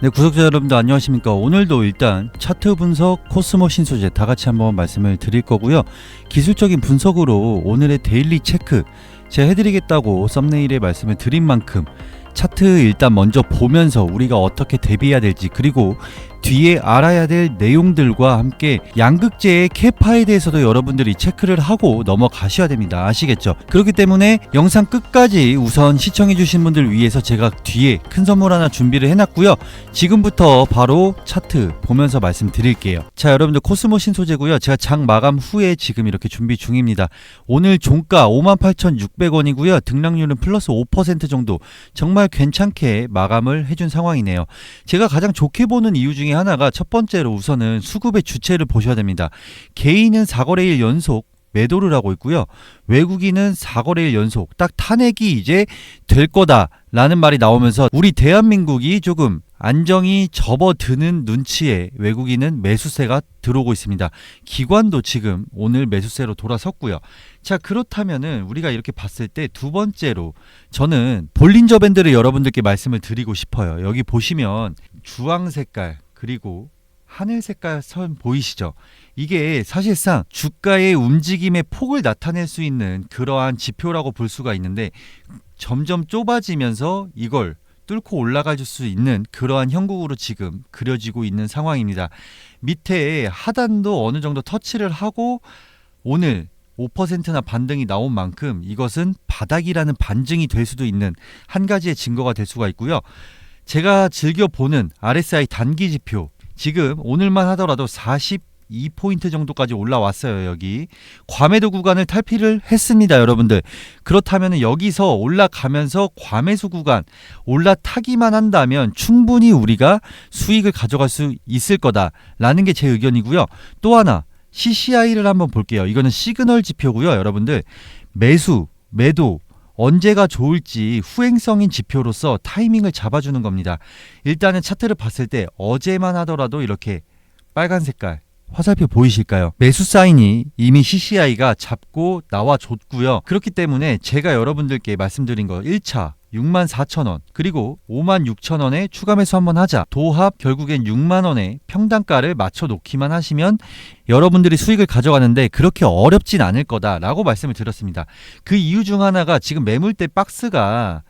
네, 구독자 여러분들 안녕하십니까. 오늘도 일단 차트 분석, 코스모 신소재 다 같이 한번 말씀을 드릴 거고요. 기술적인 분석으로 오늘의 데일리 체크 제가 해드리겠다고 썸네일에 말씀을 드린 만큼 차트 일단 먼저 보면서 우리가 어떻게 대비해야 될지 그리고 뒤에 알아야 될 내용들과 함께 양극재의 캐파에 대해서도 여러분들이 체크를 하고 넘어가셔야 됩니다. 아시겠죠? 그렇기 때문에 영상 끝까지 우선 시청해 주신 분들 위해서 제가 뒤에 큰 선물 하나 준비를 해놨고요. 지금부터 바로 차트 보면서 말씀드릴게요. 자, 여러분들 코스모 신 소재고요. 제가 장 마감 후에 지금 이렇게 준비 중입니다. 오늘 종가 58,600원이고요. 등락률은 플러스 5% 정도 정말 괜찮게 마감을 해준 상황이네요. 제가 가장 좋게 보는 이유 중에 하나가 첫 번째로 우선은 수급의 주체를 보셔야 됩니다. 개인은 4거래일 연속 매도를 하고 있고요. 외국인은 4거래일 연속 딱 탄핵이 이제 될 거다라는 말이 나오면서 우리 대한민국이 조금 안정이 접어드는 눈치에 외국인은 매수세가 들어오고 있습니다. 기관도 지금 오늘 매수세로 돌아섰고요. 자 그렇다면은 우리가 이렇게 봤을 때 두 번째로 저는 볼린저 밴드를 여러분들께 말씀을 드리고 싶어요. 여기 보시면 주황 색깔 그리고 하늘 색깔 선 보이시죠? 이게 사실상 주가의 움직임의 폭을 나타낼 수 있는 그러한 지표라고 볼 수가 있는데 점점 좁아지면서 이걸 뚫고 올라갈 수 있는 그러한 형국으로 지금 그려지고 있는 상황입니다. 밑에 하단도 어느 정도 터치를 하고 오늘 5%나 반등이 나온 만큼 이것은 바닥이라는 반증이 될 수도 있는 한 가지의 증거가 될 수가 있고요. 제가 즐겨 보는 RSI 단기 지표 지금 오늘만 하더라도 42포인트 정도까지 올라왔어요, 여기. 과매도 구간을 탈피를 했습니다, 여러분들. 그렇다면 여기서 올라가면서 과매수 구간 올라타기만 한다면 충분히 우리가 수익을 가져갈 수 있을 거다라는 게 제 의견이고요. 또 하나 CCI를 한번 볼게요. 이거는 시그널 지표고요, 여러분들. 매수, 매도 언제가 좋을지 후행성인 지표로서 타이밍을 잡아주는 겁니다. 일단은 차트를 봤을 때 어제만 하더라도 이렇게 빨간 색깔 화살표 보이실까요? 매수 사인이 이미 CCI가 잡고 나와 줬고요. 그렇기 때문에 제가 여러분들께 말씀드린 거 1차 6만 4천 원 그리고 5만 6천 원에 추가 매수 한번 하자 도합 결국엔 6만 원에 평단가를 맞춰 놓기만 하시면 여러분들이 수익을 가져가는데 그렇게 어렵진 않을 거다라고 말씀을 드렸습니다. 그 이유 중 하나가 지금 매물대 박스가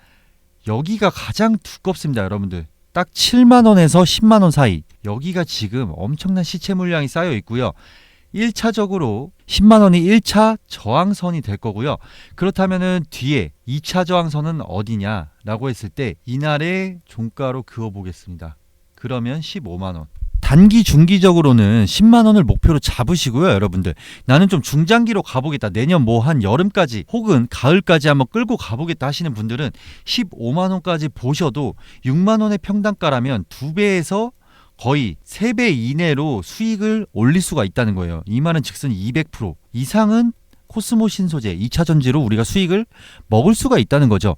여기가 가장 두껍습니다, 여러분들. 딱 7만 원에서 10만 원 사이. 여기가 지금 엄청난 시체 물량이 쌓여 있고요. 1차적으로 10만 원이 1차 저항선이 될 거고요. 그렇다면은 뒤에 2차 저항선은 어디냐라고 했을 때 이날의 종가로 그어 보겠습니다. 그러면 15만 원. 단기 중기적으로는 10만 원을 목표로 잡으시고요, 여러분들. 나는 좀 중장기로 가보겠다. 내년 뭐 한 여름까지 혹은 가을까지 한번 끌고 가보겠다 하시는 분들은 15만 원까지 보셔도 6만 원의 평단가라면 두 배에서 거의 3배 이내로 수익을 올릴 수가 있다는 거예요. 이 말은 즉슨 200% 이상은 코스모 신소재 2차 전지로 우리가 수익을 먹을 수가 있다는 거죠.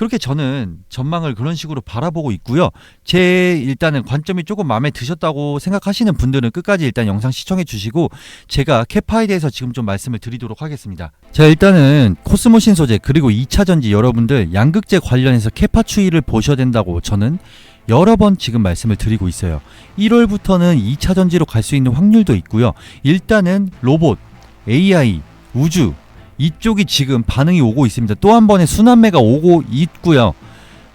그렇게 저는 전망을 그런 식으로 바라보고 있고요. 제 일단은 관점이 조금 마음에 드셨다고 생각하시는 분들은 끝까지 일단 영상 시청해 주시고 제가 캐파에 대해서 지금 좀 말씀을 드리도록 하겠습니다. 자, 일단은 코스모 신 소재 그리고 2차 전지 여러분들 양극재 관련해서 캐파 추이를 보셔야 된다고 저는 여러 번 지금 말씀을 드리고 있어요. 1월부터는 2차 전지로 갈 수 있는 확률도 있고요. 일단은 로봇, AI, 우주 이쪽이 지금 반응이 오고 있습니다. 또 한 번의 순환매가 오고 있고요.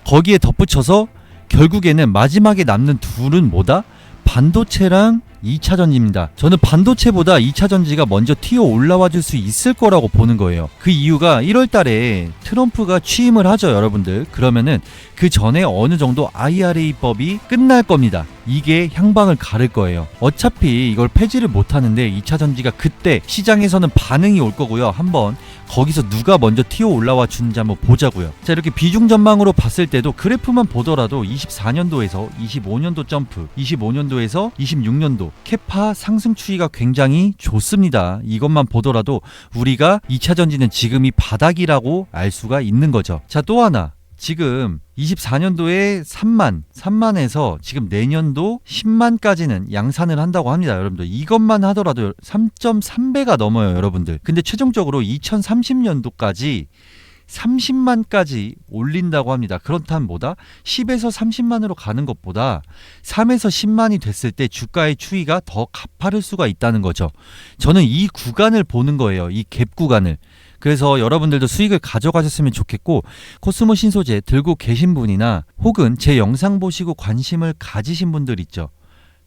거기에 덧붙여서 결국에는 마지막에 남는 둘은 뭐다? 반도체랑 2차 전지입니다. 저는 반도체보다 2차 전지가 먼저 튀어 올라와 줄 수 있을 거라고 보는 거예요. 그 이유가 1월 달에 트럼프가 취임을 하죠, 여러분들. 그러면은 그 전에 어느 정도 IRA법이 끝날 겁니다. 이게 향방을 가를 거예요. 어차피 이걸 폐지를 못 하는데 2차 전지가 그때 시장에서는 반응이 올 거고요. 한번 거기서 누가 먼저 튀어 올라와 주는지 한번 보자고요. 자, 이렇게 비중 전망으로 봤을 때도 그래프만 보더라도 24년도에서 25년도 점프, 25년도에서 26년도 캐파 상승 추이가 굉장히 좋습니다. 이것만 보더라도 우리가 2차 전지는 지금이 바닥이라고 알 수가 있는 거죠. 자, 또 하나. 지금 24년도에 3만, 3만에서 지금 내년도 10만까지는 양산을 한다고 합니다, 여러분들. 이것만 하더라도 3.3배가 넘어요, 여러분들. 근데 최종적으로 2030년도까지 30만까지 올린다고 합니다. 그렇다면 뭐다? 10에서 30만으로 가는 것보다 3에서 10만이 됐을 때 주가의 추이가 더 가파를 수가 있다는 거죠. 저는 이 구간을 보는 거예요. 이 갭 구간을. 그래서 여러분들도 수익을 가져가셨으면 좋겠고 코스모 신소재 들고 계신 분이나 혹은 제 영상 보시고 관심을 가지신 분들 있죠.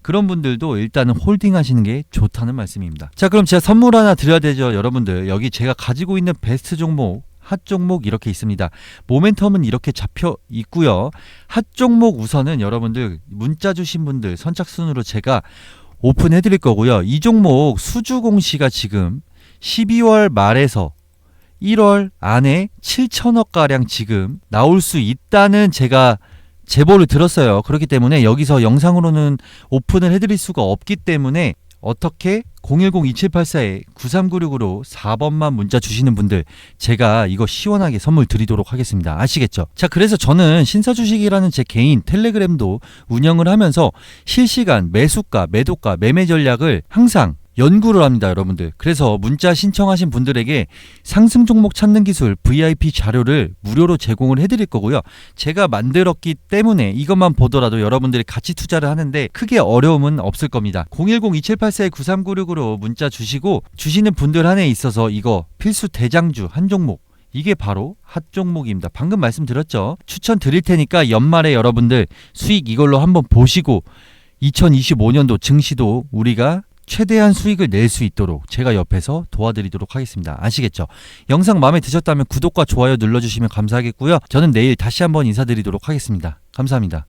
그런 분들도 일단은 홀딩 하시는 게 좋다는 말씀입니다. 자, 그럼 제가 선물 하나 드려야 되죠, 여러분들. 여기 제가 가지고 있는 베스트 종목, 핫 종목 이렇게 있습니다. 모멘텀은 이렇게 잡혀 있고요. 핫 종목 우선은 여러분들 문자 주신 분들 선착순으로 제가 오픈해 드릴 거고요. 이 종목 수주 공시가 지금 12월 말에서 1월 안에 7천억 가량 지금 나올 수 있다는 제가 제보를 들었어요. 그렇기 때문에 여기서 영상으로는 오픈을 해드릴 수가 없기 때문에 어떻게 010-2784에 9396으로 4번만 문자 주시는 분들 제가 이거 시원하게 선물 드리도록 하겠습니다. 아시겠죠? 자, 그래서 저는 신사주식이라는 제 개인 텔레그램도 운영을 하면서 실시간 매수가, 매도가, 매매 전략을 항상 연구를 합니다, 여러분들. 그래서 문자 신청하신 분들에게 상승 종목 찾는 기술 VIP 자료를 무료로 제공을 해드릴 거고요. 제가 만들었기 때문에 이것만 보더라도 여러분들이 같이 투자를 하는데 크게 어려움은 없을 겁니다. 010-2784-9396으로 문자 주시고 주시는 분들 한에 있어서 이거 필수 대장주 한 종목 이게 바로 핫 종목입니다. 방금 말씀드렸죠. 추천 드릴 테니까 연말에 여러분들 수익 이걸로 한번 보시고 2025년도 증시도 우리가 최대한 수익을 낼 수 있도록 제가 옆에서 도와드리도록 하겠습니다. 아시겠죠? 영상 마음에 드셨다면 구독과 좋아요 눌러주시면 감사하겠고요. 저는 내일 다시 한번 인사드리도록 하겠습니다. 감사합니다.